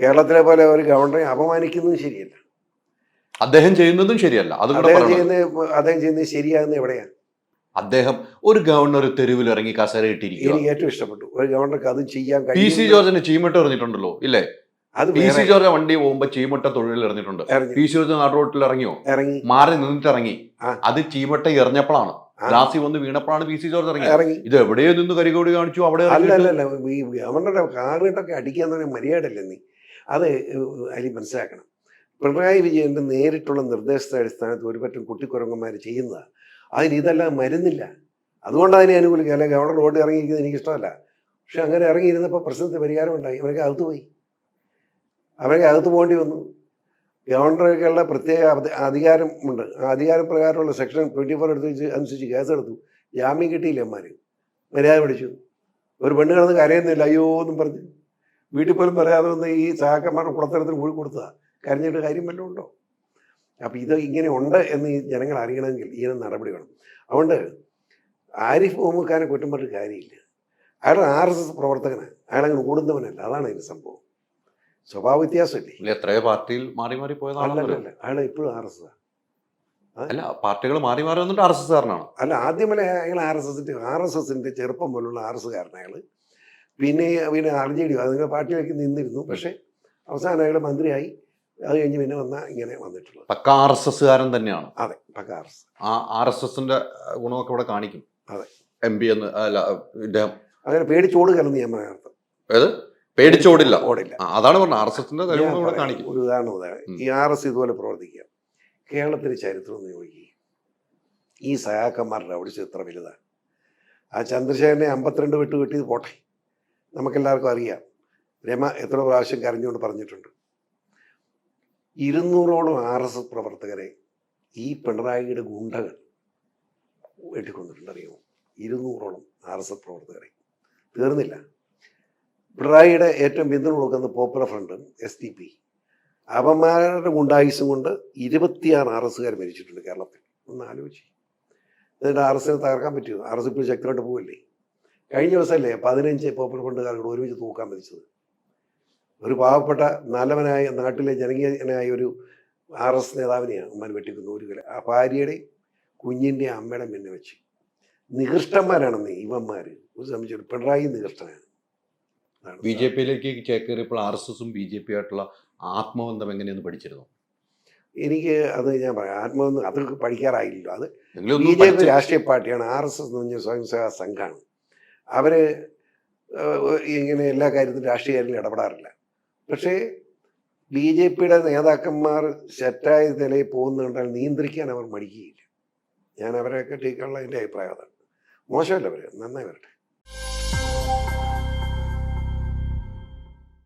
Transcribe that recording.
കേരളത്തിലെ പോലെ ഒരു ഗവർണറെ അപമാനിക്കുന്നതും ശരിയല്ല. അദ്ദേഹം ചെയ്യുന്നതും ശരിയല്ല. അദ്ദേഹം ചെയ്യുന്ന ചെയ്യുന്നത് അദ്ദേഹം ചെയ്യുന്നത് ശരിയാകുന്നത് എവിടെയാണ്? അദ്ദേഹം ഒരു ഗവർണർ തെരുവിൽ ഇറങ്ങി കസേര ഇട്ടിരിക്കും എനിക്ക് ഏറ്റവും ഇഷ്ടപ്പെട്ടു. ഒരു ഗവർണർക്ക് അതും ചെയ്യാൻ പി സി ജോർജിന് ചീമട്ട് എറിഞ്ഞിട്ടുണ്ടല്ലോ ഇല്ലേ? അത് പി സി ജോർജ് വണ്ടി പോകുമ്പോ ചീമട്ട തൊഴിലിൽ എറിഞ്ഞിട്ടുണ്ട്. ഇറങ്ങി പി സി ജോർജ് റോട്ടിൽ ഇറങ്ങിയോ? ഇറങ്ങി. മാറി നിന്നിട്ട് ഇറങ്ങി അത് ചീമട്ട എറിഞ്ഞപ്പോഴാണ്. ഗ്ലാസി വന്ന് വീണപ്പോഴാണ് പി സി ജോർജ് ഇറങ്ങി ഇറങ്ങി. ഇത് എവിടെയോ നിന്ന് കരികോടി കാണിച്ചു അവിടെ അല്ല അല്ല ഈ ഗവർണറുടെ കാറിട്ടൊക്കെ അടിക്കാൻ പറഞ്ഞാൽ മര്യാദയല്ലേ നീ? അത് അതിൽ മനസ്സിലാക്കണം. പിണറായി വിജയന്റെ നേരിട്ടുള്ള നിർദ്ദേശത്തെ അടിസ്ഥാനത്തിൽ ഒരു പറ്റം കുട്ടിക്കുരങ്ങന്മാർ ചെയ്യുന്നതാണ് അതിന് ഇതെല്ലാം മരുന്നില്ല. അതുകൊണ്ട് അതിനെ അനുകൂലിക്കുക. അല്ലെങ്കിൽ ഗവർണർ റോഡ് ഇറങ്ങിയിരിക്കുന്നത് എനിക്കിഷ്ടമല്ല. പക്ഷെ അങ്ങനെ ഇറങ്ങിയിരുന്നപ്പോൾ പ്രശ്നത്തിന് പരിഹാരം ഉണ്ടായി അവരൊക്കെ അകത്ത് പോയി. അവരൊക്കെ അകത്ത് പോകേണ്ടി വന്നു. ഗവർണർക്കുള്ള പ്രത്യേക അധികാരം അധികാരമുണ്ട് ആ അധികാരപ്രകാരമുള്ള സെക്ഷൻ ട്വന്റി ഫോർ എടുത്ത് വെച്ച് അനുസരിച്ച് കേസെടുത്തു. ജാമ്യം കിട്ടിയില്ല അമ്മമാർ മര്യാദ പിടിച്ചു. ഒരു പെണ്ണ് കിടന്ന് കരയുന്നില്ല. അയ്യോ എന്നും പറഞ്ഞ്. വീട്ടിൽ പോലും പറയാതെ വന്ന് ഈ സഹാക്കന്മാരുടെ കുളത്തരത്തിന് കൂടി കൊടുത്തതാ. കരഞ്ഞിട്ട് കാര്യം വല്ലതും ഉണ്ടോ? അപ്പം ഇത് ഇങ്ങനെ ഉണ്ട് എന്ന് ഈ ജനങ്ങൾ അറിയണമെങ്കിൽ ഇങ്ങനെ നടപടി വേണം. അതുകൊണ്ട് ആരിഫ് മുഹമ്മദ്ഖാനെ കുറ്റം പറഞ്ഞിട്ട് കാര്യമില്ല. അയാൾ ആർ എസ് എസ് പ്രവർത്തകനാണ് അയാളങ്ങനെ കൂടുന്നവനല്ല അതാണ് അതിന്റെ സംഭവം. സ്വഭാവ വ്യത്യാസമല്ലേ? എത്രയോ പാർട്ടിയിൽ മാറി മാറി പോയതാണല്ലോ. അയാൾ ഇപ്പോഴും ആർ എസ് എസ് അല്ല പാർട്ടികൾ മാറി മാറി വന്നിട്ട് ആർ എസ് എസ് കാരനാണ്? അല്ല ആദ്യമല്ലേ അയാൾ ആർ എസ് എസിന്റെ ആർ എസ് എസിന്റെ ചെറുപ്പം പോലുള്ള ആർ എസ് കാരൻ അയാൾ പിന്നെ പിന്നെ ആർ ജെ ഡി അതിന്റെ പാർട്ടിയിലേക്ക് നിന്നിരുന്നു. പക്ഷേ അവസാനം അയാൾ മന്ത്രിയായി. അത് കഴിഞ്ഞ് പിന്നെ വന്ന ഇങ്ങനെ വന്നിട്ടുള്ളത്. പക്ക ആർ എസ് എസ് കാരൻ തന്നെയാണ്. അതെ പക്ക ആർ എസ് ആ ആർ എസ് എസിന്റെ ഗുണമൊക്കെ ഇവിടെ കാണിക്കും. അതെ. എം പി എന്ന് അല്ല ഇദ്ദേഹം. അങ്ങനെ പേടിച്ചോട് കലർന്ന് ഞാൻ അർത്ഥം അതായത് പേടിച്ചോടില്ല ഓടില്ല. അതാണ് പറഞ്ഞത്. ആർ എസ് എസിന്റെ ഇവിടെ കാണിക്കും. ഒരു ഉദാഹരണം ഉദാഹരണം. ഈ ആർ എസ് ഇതുപോലെ പ്രവർത്തിക്കുക. കേരളത്തിന്റെ ചരിത്രം ഒന്ന് ചോദിക്കുക ഈ സഹാക്കന്മാരുടെ അവിടെ ചിത്രം വലുതാണ് ആ ചന്ദ്രശേഖരനെ അമ്പത്തിരണ്ട് വിട്ട് കിട്ടിയത് പോട്ടെ. നമുക്കെല്ലാവർക്കും അറിയാം. രമ എത്ര പ്രാവശ്യം കരഞ്ഞുകൊണ്ട് പറഞ്ഞിട്ടുണ്ട്. ഇരുന്നൂറോളം ആർ എസ് എസ് പ്രവർത്തകരെ ഈ പിണറായിയുടെ ഗുണ്ടകൾ വെട്ടിക്കൊന്നിട്ടുണ്ട് അറിയുമോ ഇരുന്നൂറോളം ആർ എസ് എസ് പ്രവർത്തകരെ. തീർന്നില്ല. പിണറായിയുടെ ഏറ്റവും പിന്തുണ കൊടുക്കുന്ന popular front S D P അവന്മാരുടെ ഗുണ്ടായുസം കൊണ്ട് ഇരുപത്തിയാറ് ആർ എസ്സുകാർ മരിച്ചിട്ടുണ്ട് കേരളത്തിൽ. ഒന്ന് ആലോചിച്ച്. എന്നിട്ട് ആർ എസിനെ തകർക്കാൻ പറ്റുമോ? ആർ എസ് ഇപ്പോൾ ശക്തമായിട്ട് പോവില്ലേ? കഴിഞ്ഞ ദിവസമല്ലേ പതിനഞ്ച് പോപ്പുലർ ഫണ്ടുകാരോട് ഒരുമിച്ച് തൂക്കാൻ മരിച്ചത് ഒരു പാവപ്പെട്ട നല്ലവനായ നാട്ടിലെ ജനകീയനായ ഒരു ആർ എസ് നേതാവിനെയാണ് ഉമ്മൻ വെട്ടിക്കുന്നത്. ഒരു കില ആ ഭാര്യയുടെയും കുഞ്ഞിന്റെ അമ്മയുടെയും പിന്നെ വെച്ച്. നികൃഷ്ടന്മാരാണെന്ന് ഇവന്മാർ ഒരു സംബന്ധിച്ചു പിണറായി നികൃഷ്ടനാണ്. ബി ജെ പിയിലേക്ക് ചേക്കേറിയപ്പോൾ ആർ എസ് എസും ബി ജെ പി ആയിട്ടുള്ള ആത്മബന്ധം എങ്ങനെയെന്ന് പഠിച്ചിരുന്നു? എനിക്ക് അത് ഞാൻ പറയാം. ആത്മബന്ധം അത് പഠിക്കാറായില്ലല്ലോ. അത് ബി ജെ പി രാഷ്ട്രീയ പാർട്ടിയാണ്. ആർ എസ് എസ് എന്ന് പറഞ്ഞ സ്വയം സേവാ സംഘമാണ് ഏഹ്, ഇങ്ങനെ എല്ലാ കാര്യത്തിലും രാഷ്ട്രീയത്തിൽ ഇടപെടാറില്ല. പക്ഷേ ബി ജെ പിയുടെ നേതാക്കന്മാർ സെറ്റായ നിലയിൽ പോകുന്നുണ്ടെങ്കിൽ നിയന്ത്രിക്കാൻ അവർ മടിക്കുകയില്ല. ഞാൻ അവരെയൊക്കെ ടീക്കാനുള്ള എന്റെ അഭിപ്രായം അതാണ്. മോശമല്ല അവർ നന്നായി വരട്ടെ.